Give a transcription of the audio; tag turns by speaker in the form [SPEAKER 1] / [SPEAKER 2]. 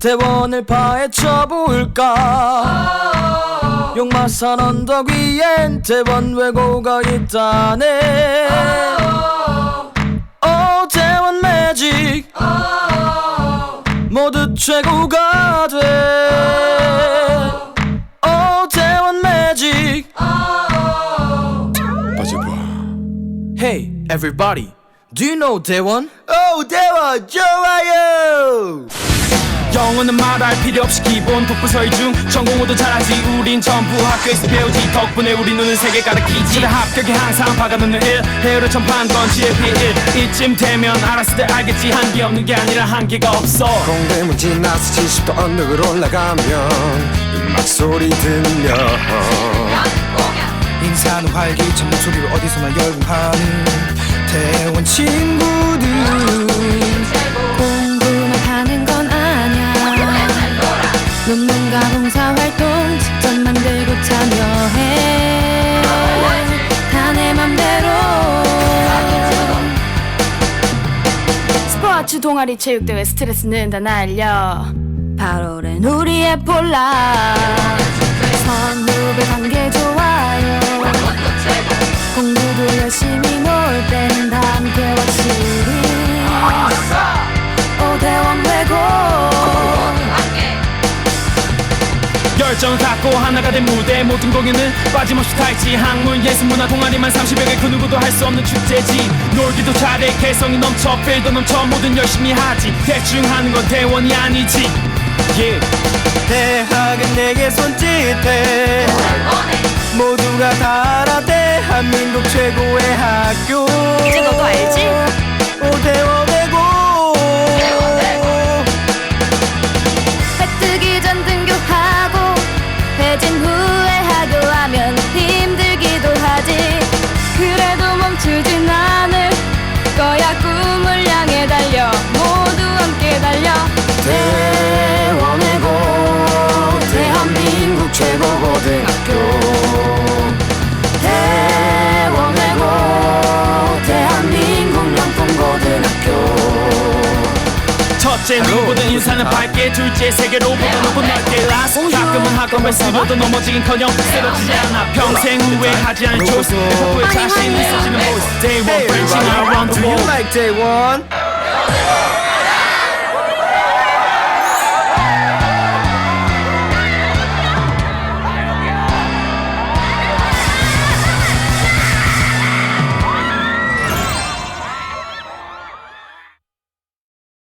[SPEAKER 1] 대원을 파헤쳐 볼까? 용마산 언덕 위엔 대원 외고가 있다네. 오 대원 매직 모두 최고가 돼오 대원 매직
[SPEAKER 2] 빠져봐.
[SPEAKER 1] Hey everybody Do you know 대원?
[SPEAKER 2] 오 대원 좋아요
[SPEAKER 3] 영어는 말할 필요 없이 기본 독부서의 중 전공어도 잘하지. 우린 전부 학교에서 배우지. 덕분에 우리 눈은 세계 가르키지. 그래 합격이 항상 박아놓는 일 헤어를 전파한 건 지혜의 일. 이쯤 되면 알았을 때 알겠지. 한계 없는 게 아니라 한계가 없어.
[SPEAKER 2] 공대문 지나서 70도 언덕을 올라가면 음악 소리 들려.
[SPEAKER 4] 인사는 활기찬 목소리로 어디서나 열광하는 대원 친구들
[SPEAKER 5] 동아리 체육대회 스트레스는 다 날려. 8월엔 우리의 폴라. 선후배 관계 좋
[SPEAKER 3] 열정 갖고 하나가 된 무대 모든 공연은 빠짐없이 타있지. 학문 예술 문화 동아리만 30여 개 그 누구도 할 수 없는 축제지. 놀기도 잘해 개성이 넘쳐 필도 넘쳐 뭐든 열심히 하지. 대충 하는 건 대원이 아니지. Yeah.
[SPEAKER 1] 대학은 내게 손짓해. 모두가 다 알아 대한민국 최고의 학교
[SPEAKER 3] 첫째 누구보다 인사는 밝게 둘째 세계로보다 높고 넓게 라스 가끔은 학원을 쓰고도 넘어지긴커녕 쓰러지지 않아. 평생 후회하지 않을 조스 내 자신 있어지는 보이스 Day one branching run
[SPEAKER 1] Do
[SPEAKER 3] to
[SPEAKER 1] you like 대원?